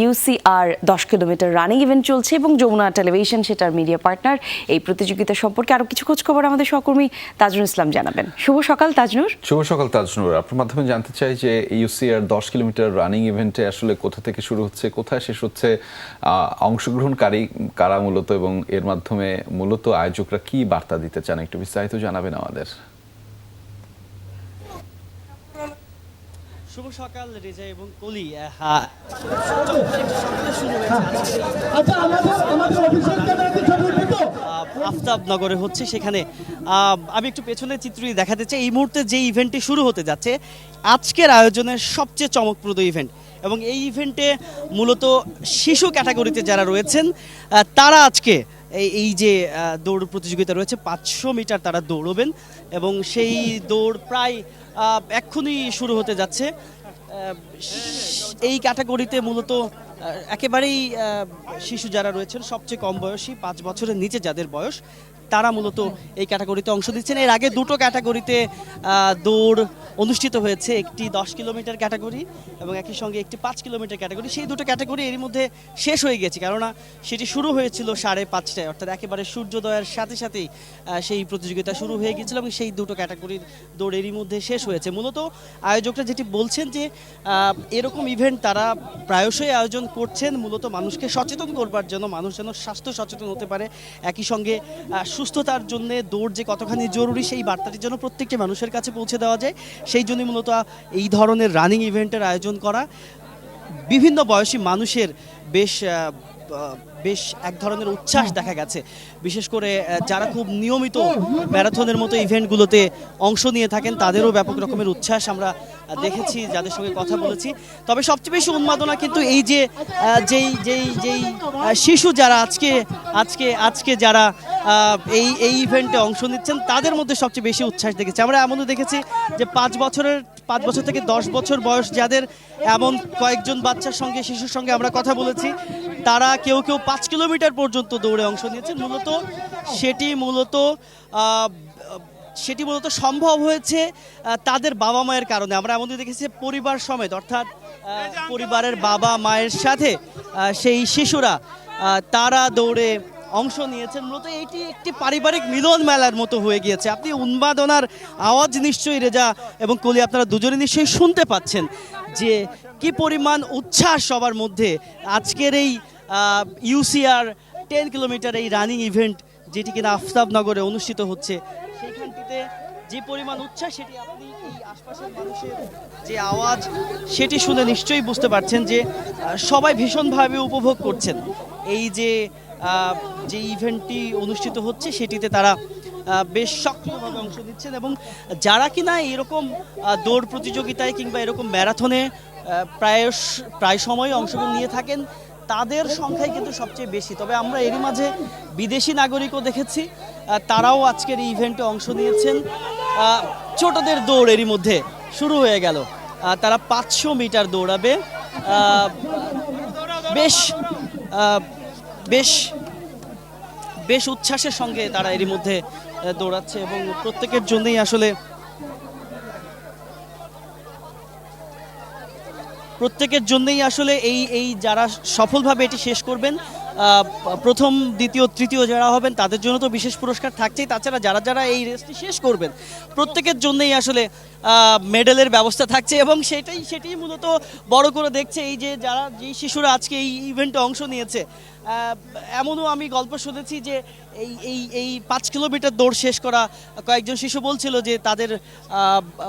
ইউসিআর দশ kilometre running event চলছে এবং যমুনা টেলিভিশন সেটার মিডিয়া পার্টনার এই প্রতিযোগিতা সম্পর্কে আরও কিছু খোঁজ খবর আমাদের সহকর্মী তাজনুর ইসলাম জানাবেন। শুভ সকাল তাজনুর শুভ সকাল তাজনুর আপনার মাধ্যমে জানতে চাই যে ইউসিআর দশ কিলোমিটার রানিং ইভেন্টে আসলে কোথা থেকে শুরু হচ্ছে, কোথায় শেষ হচ্ছে অংশগ্রহণকারী কারা মূলত এবং এর মাধ্যমে মূলত আয়োজকরা কি বার্তা দিতে চান একটু বিস্তারিত জানাবেন আমাদের। শুভ সকাল রেজা এবং কলি। হ্যাঁ আচ্ছা আফতাবনগরে হচ্ছে সেখানে। আমি একটু পেছনের চিত্রই দেখাতে চাই। এই মুহূর্তে যে ইভেন্টটি শুরু হতে যাচ্ছে আজকের আয়োজনের সবচেয়ে চমকপ্রদ ইভেন্ট এবং এই ইভেন্টে মূলত শিশু ক্যাটাগরিতে যারা রয়েছেন তারা আজকে এই যে দৌড় প্রতিযোগিতা রয়েছে পাঁচশো মিটার তারা দৌড়বেন। এবং সেই দৌড় প্রায় এক্ষুনি শুরু হতে যাচ্ছে। এই ক্যাটাগরিতে মূলত একেবারেই শিশু যারা রয়েছেন, সবচেয়ে কম বয়সী, পাঁচ বছরের নিচে যাদের বয়স, তারা মূলত এই ক্যাটাগরিতে অংশ দিচ্ছেন এর আগে দুটো ক্যাটাগরিতে দৌড় অনুষ্ঠিত হয়েছে একটি দশ কিলোমিটার ক্যাটাগরি এবং একই সঙ্গে একটি পাঁচ কিলোমিটার ক্যাটাগরি। সেই দুটো ক্যাটাগরি এরই মধ্যে শেষ হয়ে গেছে, কেননা সেটি শুরু হয়েছিল সাড়ে পাঁচটায়। অর্থাৎ একেবারে সূর্যোদয়ের সাথে সাথেই সেই প্রতিযোগিতা শুরু হয়ে গিয়েছিল এবং সেই দুটো ক্যাটাগরির দৌড় এরই মধ্যে শেষ হয়েছে। মূলত আয়োজকরা যেটি বলছেন যে এরকম ইভেন্ট তারা প্রায়শই আয়োজন করছেন, মূলত মানুষকে সচেতন করবার জন্য, মানুষ যেন স্বাস্থ্য সচেতন হতে পারে। একই সঙ্গে সুস্থতার জন্য দৌড় যে কতখানি জরুরি, সেই বার্তাটি যেন প্রত্যেকটি মানুষের কাছে পৌঁছে দেওয়া যায়। সেই জন্যই মূলত এই ধরনের রানিং ইভেন্টের আয়োজন করা। বিভিন্ন বয়সী মানুষের বেশ বেশ এক ধরনের উচ্ছ্বাস দেখা গেছে। বিশেষ করে যারা খুব নিয়মিত ম্যারাথনের মতো ইভেন্টগুলোতে অংশ নিয়ে থাকেন, তাদেরও ব্যাপক রকমের উচ্ছ্বাস আমরা দেখেছি, যাদের সঙ্গে কথা বলেছি। তবে সবচেয়ে বেশি উন্মাদনা কিন্তু এই যে যেই যেই যেই শিশু যারা আজকে আজকে আজকে যারা এই এই ইভেন্টে অংশ নিচ্ছেন, তাদের মধ্যে সবচেয়ে বেশি উচ্ছ্বাস দেখেছি। আমরা এমনও দেখেছি যে পাঁচ বছরের, পাঁচ বছর থেকে দশ বছর বয়স যাদের এমন কয়েকজন বাচ্চার সঙ্গে, শিশুর সঙ্গে আমরা কথা বলেছি, তারা কেউ কেউ পাঁচ কিলোমিটার পর্যন্ত দৌড়ে অংশ নিয়েছেন মূলত সেটি মূলত সেটি মূলত সম্ভব হয়েছে তাদের বাবা মায়ের কারণে। আমরা এমনই দেখেছি পরিবার সমেত, অর্থাৎ পরিবারের বাবা মায়ের সাথে সেই শিশুরা তারা দৌড়ে অংশ নিয়েছেন। মূলত এটি একটি পারিবারিক মিলন মেলার মতো হয়ে গিয়েছে। আপনি উন্মাদনার আওয়াজ নিশ্চয়ই রেজা এবং কলি আপনারা দুজনে নিশ্চয়ই শুনতে পাচ্ছেন যে কি পরিমাণ উচ্ছ্বাস সবার মধ্যে। আজকের এই ইউসিআর টেন কিলোমিটার এই রানিং ইভেন্ট যেটি কিনা আফতাবনগরে অনুষ্ঠিত হচ্ছে সেইখানটিতে যে পরিমাণ উচ্ছ্বাস সেটি আপনি এই আশপাশের মানুষের যে আওয়াজ, সেটি শুনে নিশ্চয়ই বুঝতে পারছেন যে সবাই ভীষণভাবে উপভোগ করছেন। এই যে যে ইভেন্টটি অনুষ্ঠিত হচ্ছে, সেটিতে তারা বেশ সক্রিয়ভাবে অংশ নিচ্ছেন এবং যারা কিনা এরকম দৌড় প্রতিযোগিতায় কিংবা এরকম ম্যারাথনে প্রায় প্রায় সময় অংশগ্রহণ নিয়ে থাকেন তাদের সংখ্যাই কিন্তু সবচেয়ে বেশি। তবে আমরা এরই মাঝে বিদেশি নাগরিকও দেখেছি তারাও আজকের এই ইভেন্টে অংশ নিয়েছেন। ছোটদের দৌড় এরই মধ্যে শুরু হয়ে গেল। তারা পাঁচশো মিটার দৌড়াবে। বেশ বেশ বেশ উচ্ছ্বাসের সঙ্গে তারা এরই মধ্যে দৌড়াচ্ছে এবং প্রত্যেকের জন্যই আসলে প্রত্যেকের জন্যই আসলে এই এই যারা সফলভাবে এটি শেষ করবেন প্রথম, দ্বিতীয়, তৃতীয় যারা হবেন, তাদের জন্য তো বিশেষ পুরস্কার থাকছেই। তাছাড়া যারা যারা এই রেসটি শেষ করবেন, প্রত্যেকের জন্যই আসলে মেডেলের ব্যবস্থা থাকছে এবং সেটাই সেটাই মূলত বড় করে দেখছে এই যে যারা যেই শিশুরা আজকে এই ইভেন্টে অংশ নিয়েছে। এমনও আমি গল্প শুনেছি যে এই এই এই পাঁচ কিলোমিটার দৌড় শেষ করা কয়েকজন শিশু বলছিল যে তাদের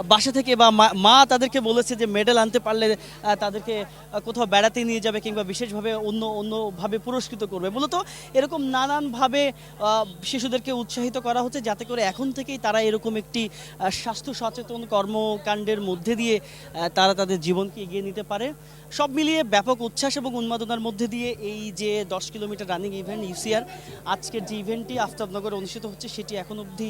বাসা থেকে বা মা- তাদেরকে বলেছে যে মেডেল আনতে পারলে তাদেরকে কোথাও বেড়াতে নিয়ে যাবে কিংবা বিশেষভাবে অন্য, অন্যভাবে পুরস্কৃত করবে। মূলত এরকম নানানভাবে শিশুদেরকে উৎসাহিত করা হচ্ছে যাতে করে এখন থেকেই তারা এরকম একটি স্বাস্থ্য সচেতন কর্মকাণ্ডের মধ্যে দিয়ে তারা তাদের জীবনকে এগিয়ে নিতে পারে। সব মিলিয়ে ব্যাপক উচ্ছ্বাস এবং উন্মাদনার মধ্যে দিয়ে এই যে দশ কিলোমিটার রানিং ইভেন্ট ইউসিআর আজকের যে ইভেন্টটি আফতাবনগরে অনুষ্ঠিত হচ্ছে, সেটি এখন অবধি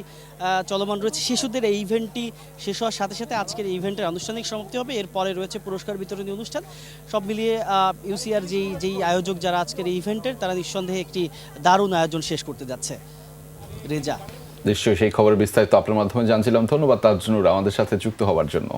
চলমান রয়েছে। শিশুদের এই ইভেন্টটি শেষ হওয়ার সাথে সাথে আজকের এই ইভেন্টের আনুষ্ঠানিক সমাপ্তি হবে। এরপরে রয়েছে পুরস্কার বিতরণী অনুষ্ঠান। সব মিলিয়ে ইউসিআর যেই যেই আয়োজক যারা আজকের এই ইভেন্টের তারা নিঃসন্দেহে একটি দারুণ আয়োজন শেষ করতে যাচ্ছে। রেজা। নিশ্চয়ই সেই খবরের বিস্তারিত আপনার মাধ্যমে জানছিলাম। ধন্যবাদ, তাজনুর, আমাদের সাথে যুক্ত হওয়ার জন্য।